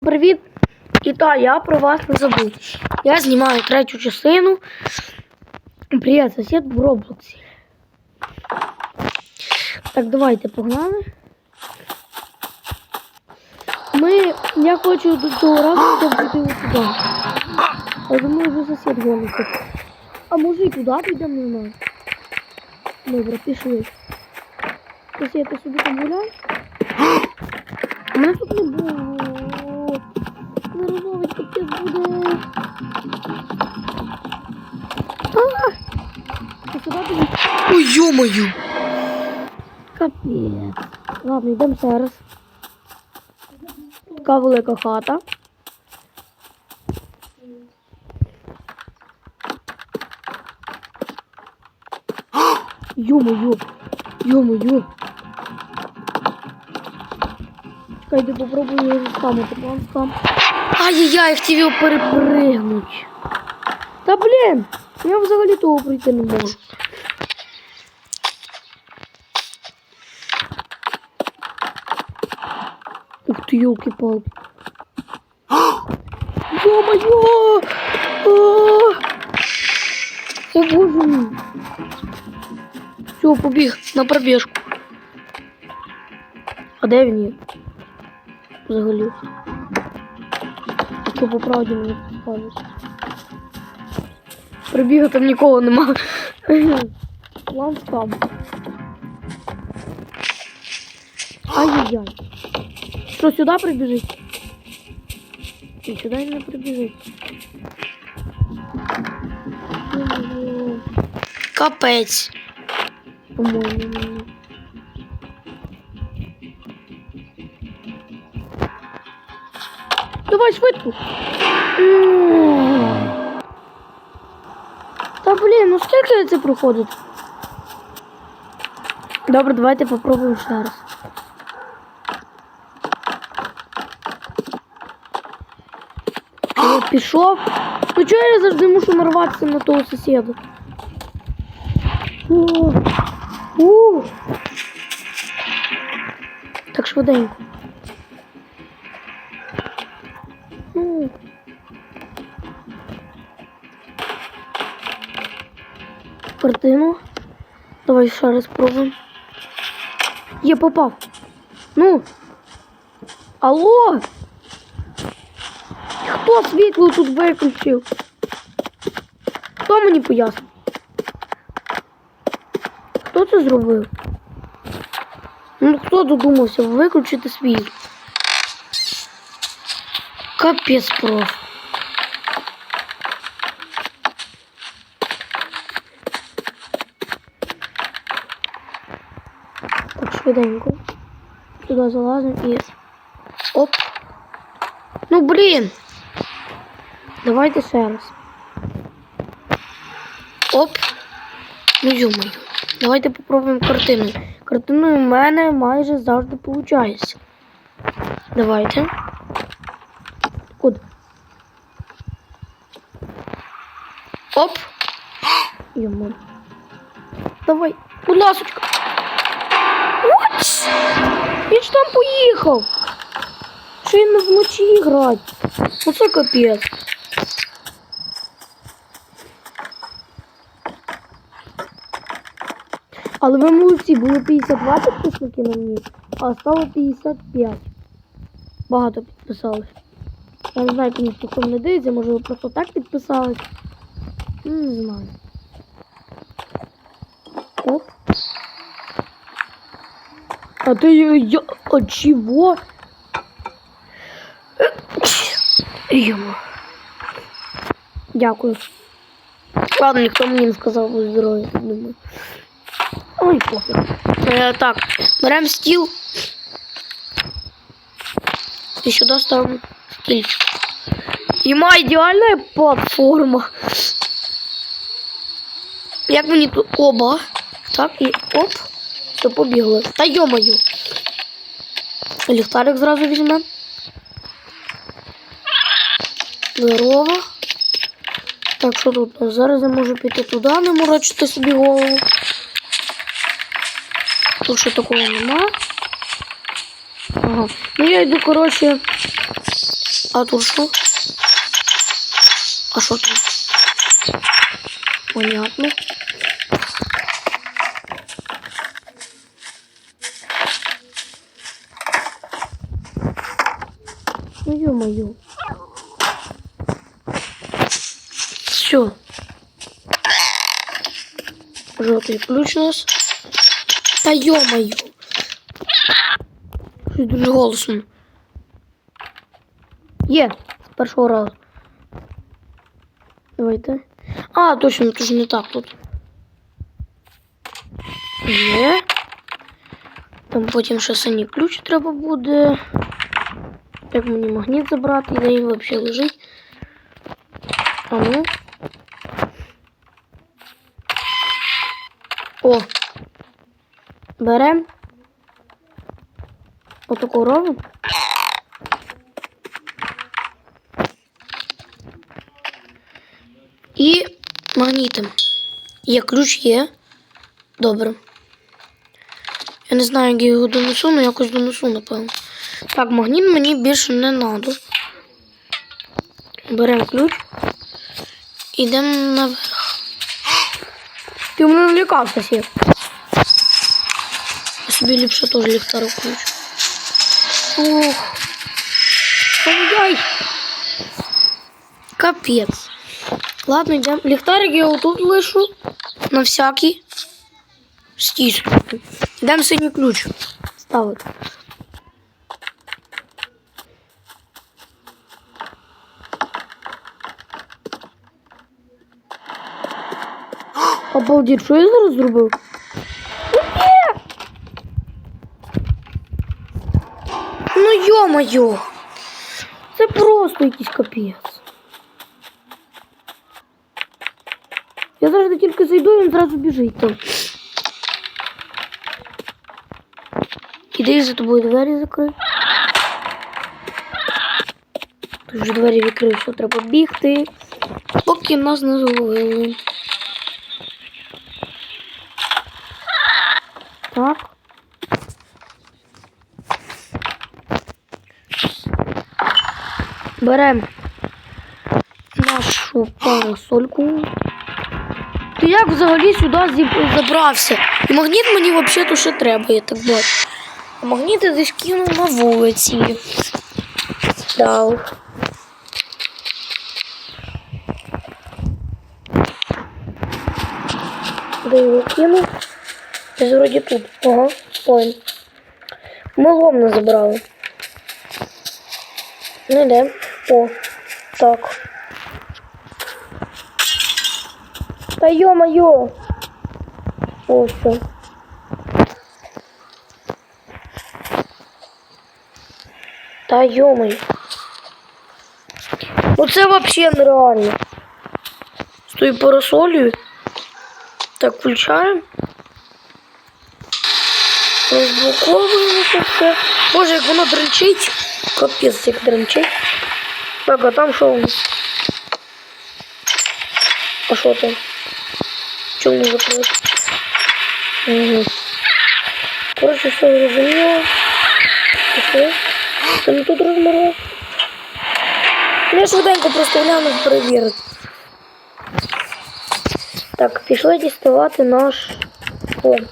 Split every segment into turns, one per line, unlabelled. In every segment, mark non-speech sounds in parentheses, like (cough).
Привіт! І та я про вас не забув. Я знімаю третю частину. Привіт, сусід в Роблоксі. Так, давайте погнали. Ми. Я хочу до цього разу щоб піти ось туди. Я думаю, вже сусід голиться. А може і туди підемо, не знаю. Добре, пішли. Сусід, ти собі там гуляй? А (gasps) мене тут не було. Зараз буде.
Ой, ё-моё!
капець. Ладно, йдемо зараз. Така велика хата. Йо-моє, йо-моє. Чекай, я попробую заскамити. План скам. Ай-яй-яй, хотів його перепригнуть. Та блін, я взагалі того пройти не можу. Ух ты, елки-палки. Ё-моё! А! О боже мой. Все, побіг на пробіжку. А де він є? Взагалі. Що по правді мені скажуть. Прибігу там нікого нема. (laughs) План скам. Ай-яй-яй. Що, сюди прибіжить? Ні, сюди не прибіжить.
Капець.
По-моєму. швидко. М. Та блін, ну скільки це проходить? Добре, давайте попробуємо ще раз. Я пішов. Ну чого я завжди мушу нарватися на того сусіда? О, о. Так швиденько. Картину. Давай ще раз спробуємо. Є попав. Ну. Алло! Хто світло тут виключив? Хто мені пояснив? Хто це зробив? Ну хто додумався виключити світло? Капець просто. Так, швиденько. Туди залазимо і. Оп. Ну блін. Давайте ще раз. Оп. Ну ё-моё. Давайте попробуємо картину. Картиною в мене майже завжди виходить. Давайте. Куди? Оп. Йому. Давай. Будь ласочка. Оч! Він ж там поїхав. Що він вночі грати? Оце капець. Але ви молодці, було 52 підписники на мені, а стало 55. Багато підписались. Я не знаю, звісно, хто мене дивиться, може ви просто так підписались. Ну, Не знаю. А ти я... А чого? Йому. Дякую. Ладно, ніхто мені не сказав будь здоров'я, думаю. Ой, пофіг. Е, так, беремо стіл. І сюди ставимо стільчик. Іма ідеальна платформа. Як мені тут оба. Так, і оп. Все, побігли. Та йомаю. Ліхтарик зразу візьмемо. Здорово. Так, що тут? Зараз я можу піти туди, не морочити собі голову. Тут ще такого нема. Ага. Ну я йду, коротше, А тут що? А що там? Понятно. Жовтий ключ у нас. Та йо-моє. Щось дуже голосно.
Є, з першого разу.
Давайте. А, точно, тут ж не так тут. Є. Там потім ще синій ключ треба буде. Як мені магніт забрати, де він взагалі лежить. А ну. Берем. Отаку робимо. І магнітом. Є ключ є. Добре. Я не знаю, як я його донесу, але якось донесу, напевно. Так, магніт мені більше не треба. Беремо ключ. Йдемо наверх.
Ти мене налякав, сусід.
Я собі ліпше теж ліхтарик включу.
Ох. Ай-яй.
Капець. Ладно, йдемо. Ліхтарик я отут лишу. На всякий. Стій. Йдемо синій ключ.
Ставити. Обалдеть, що я зараз зробив?
Йо-моє.
Це просто якийсь капець. Я завжди тільки зайду, він зразу біжить там.
Іди за тобою двері закрий. Тут вже двері відкрив, що треба бігти. Поки нас не зловили. Беремо нашу парасольку.
Ти як взагалі сюди.
Забрався. І магніт мені взагалі ще треба, я так бачу. А десь кинув на вулиці. Дав. Де його кинув? Десь вроді тут. Ага, ой. Ми ломно забрали. Ну йде. О, так. Та йо-моє! О, все. Та йомай. Ну це вообще нереально. З тою парасолью. Так, включаємо. Розблоковуємо це все. Боже, як воно дренчить. Капець, як дренчить. Так, а там що у нас? А що там? Чому не закрити? Угу. Коротше, все зрозуміло. Пішли. Та не тут розмерла. Я швиденько просто гляну перевірити. Так, пішли діставати наш фон.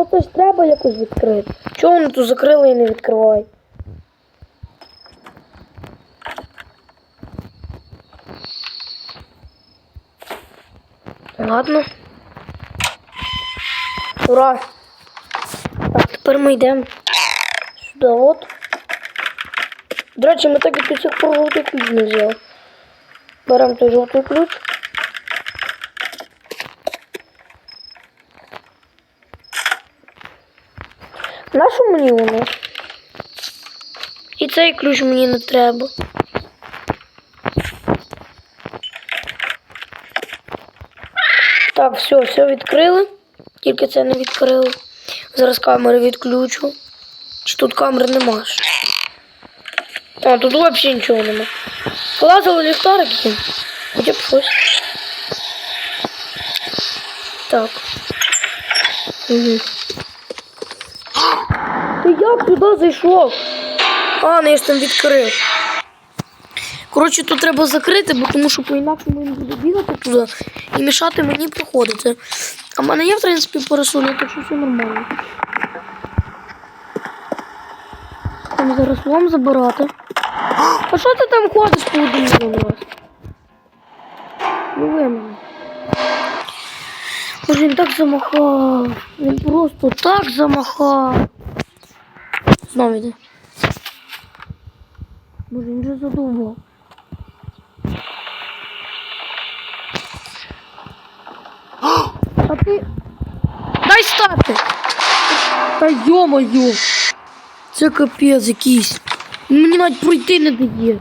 Ну це ж треба якось відкрити. Чого вони тут закрили і не відкривають? Ладно. Ура! Так, тепер ми йдемо сюди от. До речі, ми так і до цих пор жовтий ключ не взяли. Беремо той жовтий ключ. Нащо мені воно? І цей ключ мені не треба. Так, все, все відкрили. Тільки це не відкрили. Зараз камери відключу. Чи тут камери нема? А, тут взагалі нічого нема. Полазили ліхтарики. Хоча б щось. Так. Угу. Ти як туди зайшов? А, не я ж там відкрив. Коротше, тут треба закрити, бо тому що по-інакшому він буде бігати туди і мішати мені проходити. А в мене є, в принципі, парасоля, так що все нормально. Там зараз лом забирати. А що ти там ходиш по одному раз? Ну ви мене. Боже, він так замахав. Він просто так замахав. Знову йде. Боже, він же задумав. А ти. Дай стати! Та йо-моє! Це капець якийсь. Мені навіть пройти не дає.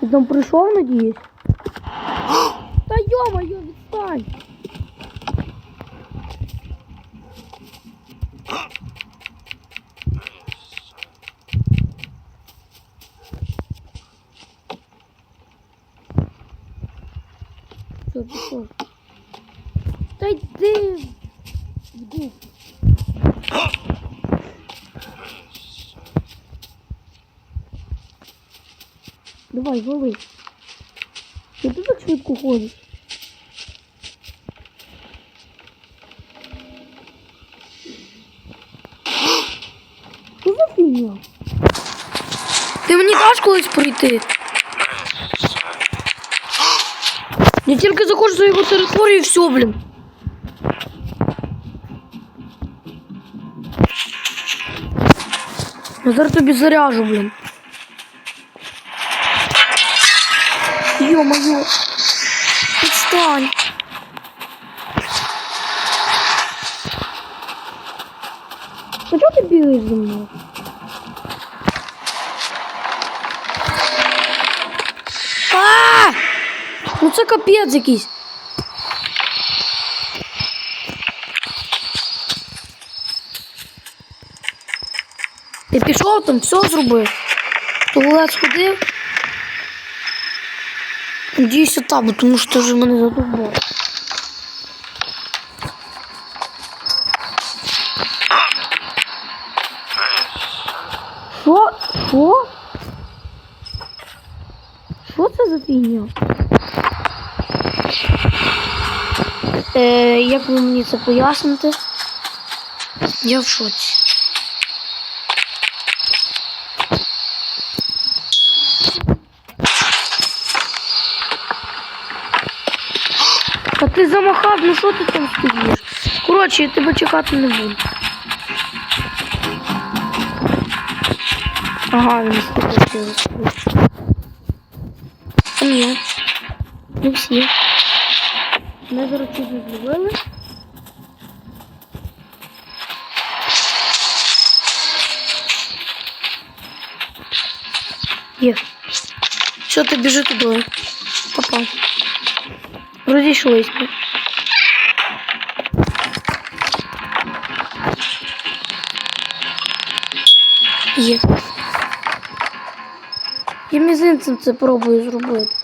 Ти там прийшов, надіюсь? Та йо-моє, відстань! Все, пішов. Та йди дух. Давай, вали. Ти так швидко ходиш? Що за фігня? Даш колись прийти? Я тільки заходжу за його територію і все, блін. Я зараз тобі заряжу, блін. Ё-моё. Відстань. А чого ти бігаєш за мною? Ну це капець якийсь. Ти пішов там, все зробив. Туалет сходив. Надіюся так, бо тому що ти вже мене задовбав. Що? Що? Що це за фігня? Е, як ви мені це поясните? Я в шоці. Та ти замахав, ну що ти там стоїш? Коротше, я тебе чекати не буду. Ага, він сподобався. Ні. Не всі. Ми зараз чуть зловили. Є. Що ти біжи туди? Папа. Розійшлись. ми. Є. Я мізинцем це пробую зробити.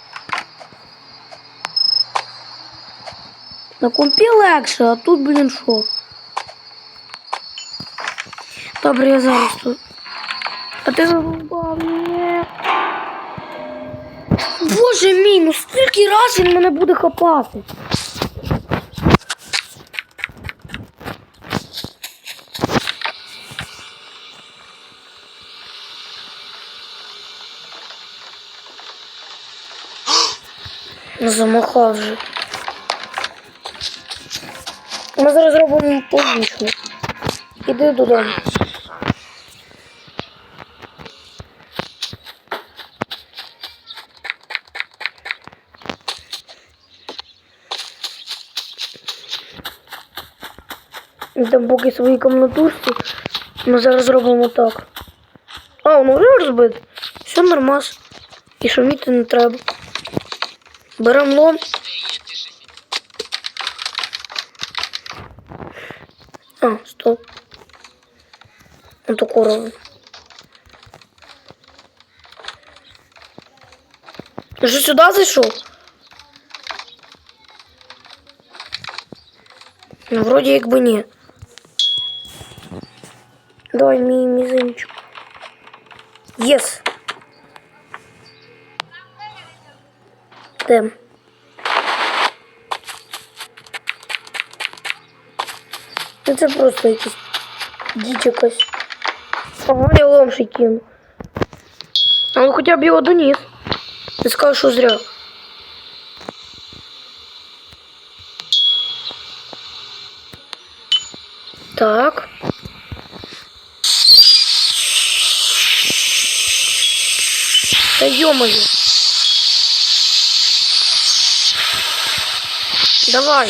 На компі легше, а тут, блін, що? Добре, я зараз тут. А ти задовбав мене. Боже мій, ну скільки раз він мене буде хапати? Замахав вже. Ми зараз зробимо по-іншому. Іди додому. Там поки свої комнатушці. Ми зараз зробимо так. А, воно вже розбите. Все нормас. І шуміти не треба. Беремо лом. А, стоп. Ото корова. Ти що сюди зайшов? Ну, вроді якби ні. Давай мій мізинчик. Єс. Де? Ну це просто якийсь діч якась. Ага, я ломші кину. Але хоча б його доніс. Не скажу, що зря. Так. Да ё-моё. Давай,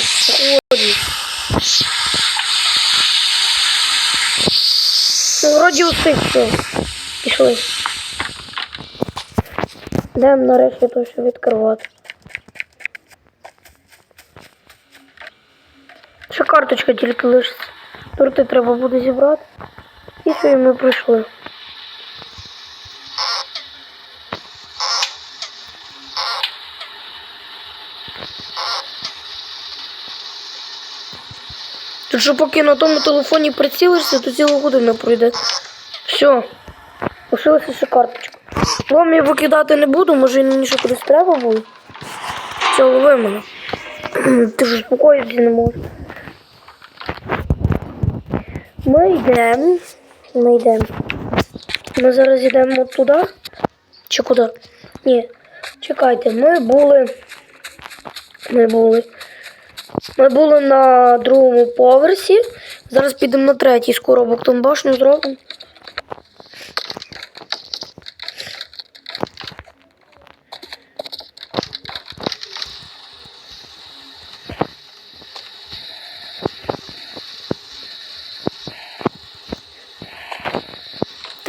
Вроді все. Пішли. Йдемо нарешті то все відкривати. Ще карточка тільки лишиться. Торти треба буде зібрати. І все, і ми прийшли. Тут що поки на тому телефоні прицілишся, то ціла година пройде. Все. Лишилася ще карточка. Вам я викидати не буду, може мені ще кудись треба буде. Все, лови мене. (clears throat) Ти ж успокоїтися не можеш. Ми йдемо. Ми йдемо. Ми зараз йдемо туди. Чи куди? Ні. Чекайте, ми були. Ми були. Ми були на другому поверсі. Зараз підемо на третій, скоро боктом башню зробимо.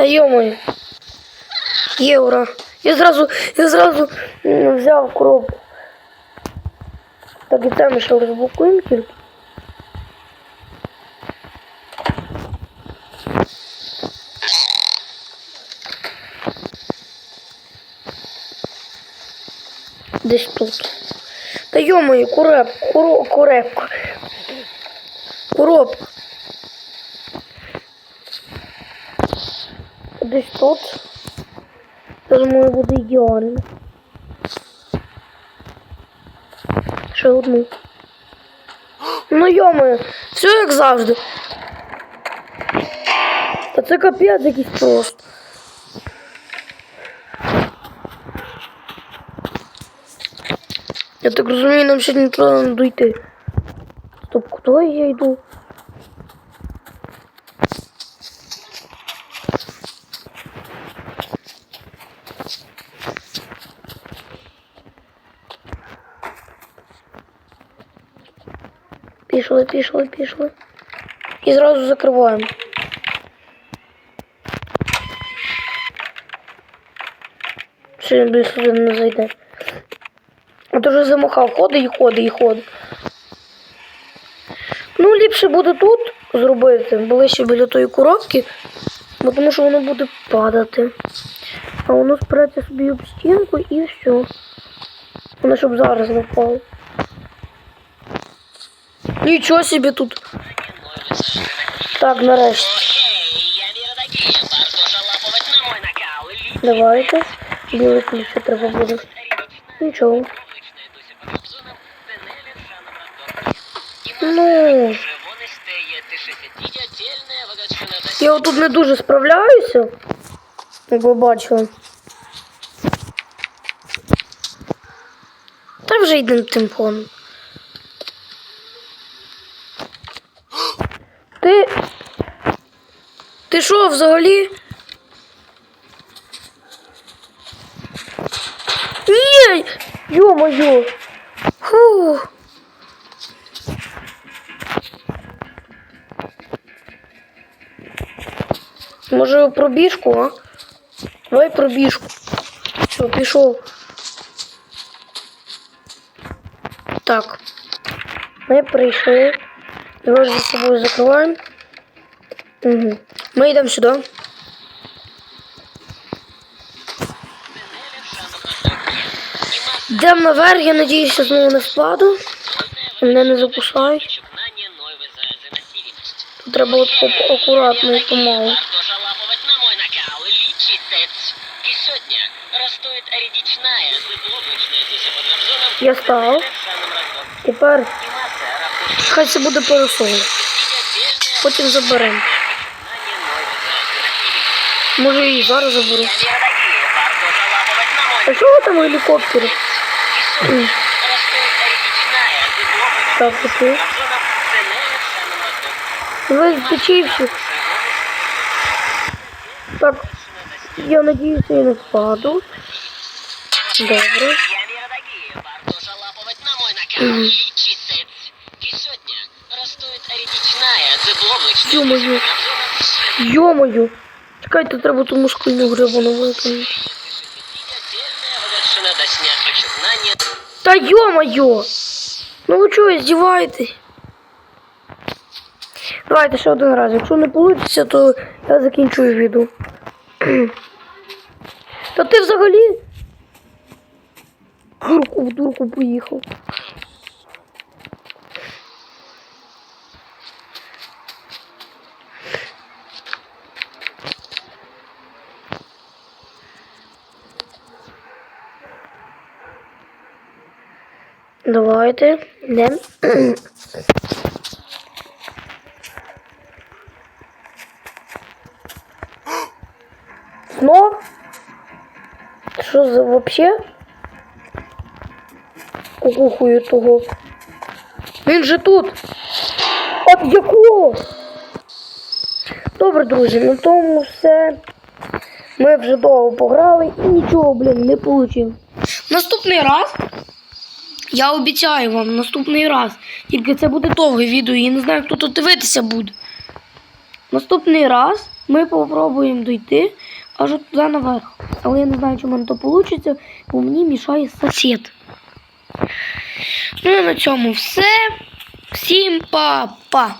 Йомаю. Євро. Я зразу, я зразу м, взяв коробку. Так і там ще розблокуємо тільки. Десь тут. Та йомаю, куреп, куро, курепка. Коробка. Десь тут. Я думаю, буде ідеально. Ще одну. Ну йоми, все як завжди. Та це капець якийсь просто. Я так розумію, нам ще не дойти. Стоп, куди я йду? Пішли, пішли, пішли. І зразу закриваємо. Що він більше сюди не зайде. То вже замахав, ходить і ходить і ходить. Ну, ліпше буде тут зробити, ближче біля тої коробки, бо тому що воно буде падати. А воно спреться собі об стінку і все. Воно щоб зараз не. Нічого собі тут. Так, нарешті. Давайте. Білий ключ треба буде. Нічого. Ну, я тут не дуже справляюся. Як ви бачили. Та вже йдемо тим Ти. Ти що взагалі? Ні! Йо-моє! Фух. Може пробіжку, а? Давай пробіжку. Все, пішов. Так. Ми прийшли. Його за собою закриваємо. Угу. Ми йдемо сюди. Йдемо наверх, я надіюся, знову не спаду. І Мене не закусають.
Начинание новой заразы массивность.
Тут треба от по- акуратно і помалу.
Варто жалапывать на мой накал, лечитесь. И сегодня растует редичная, зыблоблачная здесь под рабзоном.
Я став.
Совершенным ростом.
Тепер
Анимация рабочая.
хай це буде парасоль.
Отдельное
Потім заберемо.
знание новой заразы массивность.
Може її зараз заберу.
Я миродокия, варто жалапывать на мой
А чого там гелікоптери?
И сегодня растует редичная, зыблоблачная
Так, окей.
рабзоном. Совершенным ростом.
Ви втечівши. Так, я надіюся, я не впаду. Добре.
Я зыблоблачная
Ё-моё.
рабзоном.
Йомою. Чекайте, треба ту мушкульну грибану виконати.
Отдельная возвращена до снят почернания.
Та йомою! Ну ви чого, здіваєтесь? Давайте ще один раз. Якщо не вийде, то я закінчу відео. (clears throat) Та ти взагалі дурку в дурку поїхав. Давайте. Йдемо. Знов? Що за вообще? Кукухою того. Він же тут. От якого? Добре, друзі, на тому все. Ми вже довго пограли і нічого, блін, не вийшло. Наступний раз. Я обіцяю вам наступний раз. Тільки це буде довге відео, і не знаю, хто тут дивитися буде. Наступний раз ми попробуємо дійти аж туди наверх. Але я не знаю, чи в то вийде, бо мені мішає сусід. Ну, і на цьому все. Всім па-па!